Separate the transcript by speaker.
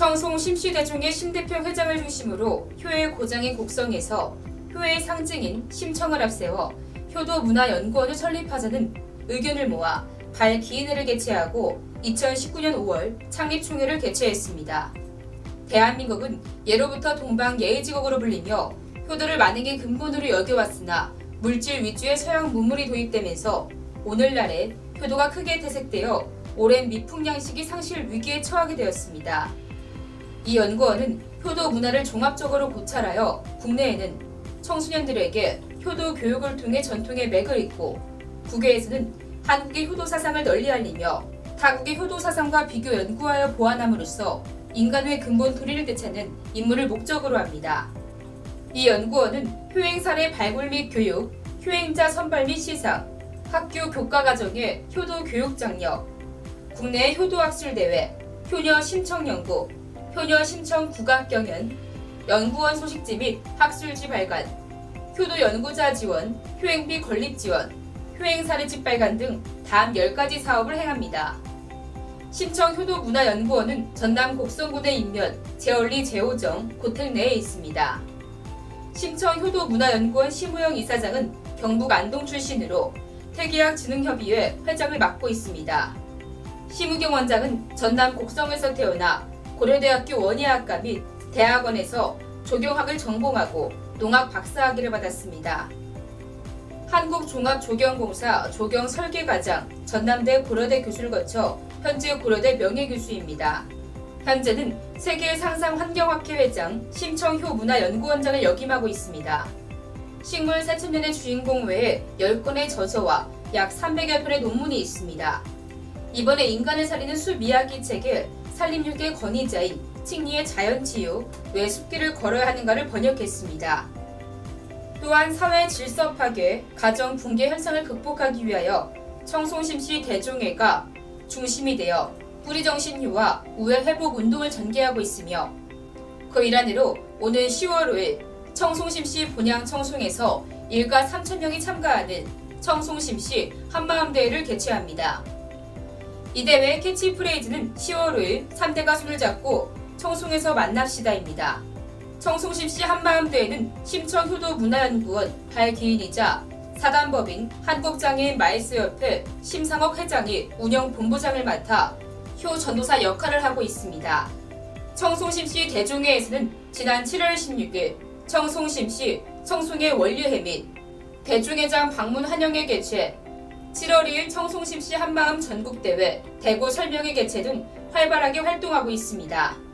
Speaker 1: 청송 심시대중의 심대표 회장을 중심으로 효의 고장인 곡성에서 효의 상징인 심청을 앞세워 효도 문화연구원을 설립하자는 의견을 모아 발 기인회를 개최하고 2019년 5월 창립총회를 개최했습니다. 대한민국은 예로부터 동방 예의지국으로 불리며 효도를 만행의 근본으로 여겨왔으나 물질 위주의 서양 문물이 도입되면서 오늘날에 효도가 크게 퇴색되어 오랜 미풍 양식이 상실 위기에 처하게 되었습니다. 이 연구원은 효도 문화를 종합적으로 고찰하여 국내에는 청소년들에게 효도 교육을 통해 전통의 맥을 잇고 국외에서는 한국의 효도 사상을 널리 알리며 타국의 효도 사상과 비교 연구하여 보완함으로써 인간의 근본 도리를 되찾는 임무를 목적으로 합니다. 이 연구원은 효행 사례 발굴 및 교육, 효행자 선발 및 시상, 학교 교과 과정의 효도 교육 장려, 국내 효도 학술 대회, 효녀 신청 연구, 효녀 신청 국악 경연, 연구원 소식지 및 학술지 발간, 효도 연구자 지원, 효행비 건립 지원, 효행 사례집 발간 등 다음 10가지 사업을 행합니다. 심청 효도문화연구원은 전남 곡성군의 인면 제얼리 제오정 고택 내에 있습니다. 심청 효도문화연구원 심우영 이사장은 경북 안동 출신으로 태계학진흥협의회 회장을 맡고 있습니다. 심우경 원장은 전남 곡성에서 태어나 고려대학교 원예학과 및 대학원에서 조경학을 전공하고 농학 박사학위를 받았습니다. 한국종합조경공사 조경설계과장 전남대 고려대 교수를 거쳐 현재 고려대 명예교수입니다. 현재는 세계 상상 환경학회 회장 심청효 문화연구원장을 역임하고 있습니다. 식물 4천년의 주인공 외에 10권의 저서와 약 300여 편의 논문이 있습니다. 이번에 인간을 살리는 수미야기 책에 산림육의 권위자인 칭리의 자연치유, 왜 숲길을 걸어야 하는가를 번역했습니다. 또한 사회 질서 파괴, 가정 붕괴 현상을 극복하기 위하여 청송심시 대종회가 중심이 되어 뿌리정신휴와 우회 회복 운동을 전개하고 있으며 그 일환으로 오는 10월 5일 청송심시 본양 청송에서 일가 3천 명이 참가하는 청송심시 한마음대회를 개최합니다. 이 대회 캐치프레이즈는 10월 5일 3대가 손을 잡고 청송에서 만납시다입니다. 청송심시 한마음대회는 심청효도문화연구원 발기인이자 사단법인 한국장애인 마이스협회 심상옥 회장이 운영본부장을 맡아 효 전도사 역할을 하고 있습니다. 청송심시 대종회에서는 지난 7월 16일 청송심시 청송의 원류회 및 대종회장 방문 환영회 개최 7월 2일 청송심시 한마음 전국대회 대구 설명회 개최 등 활발하게 활동하고 있습니다.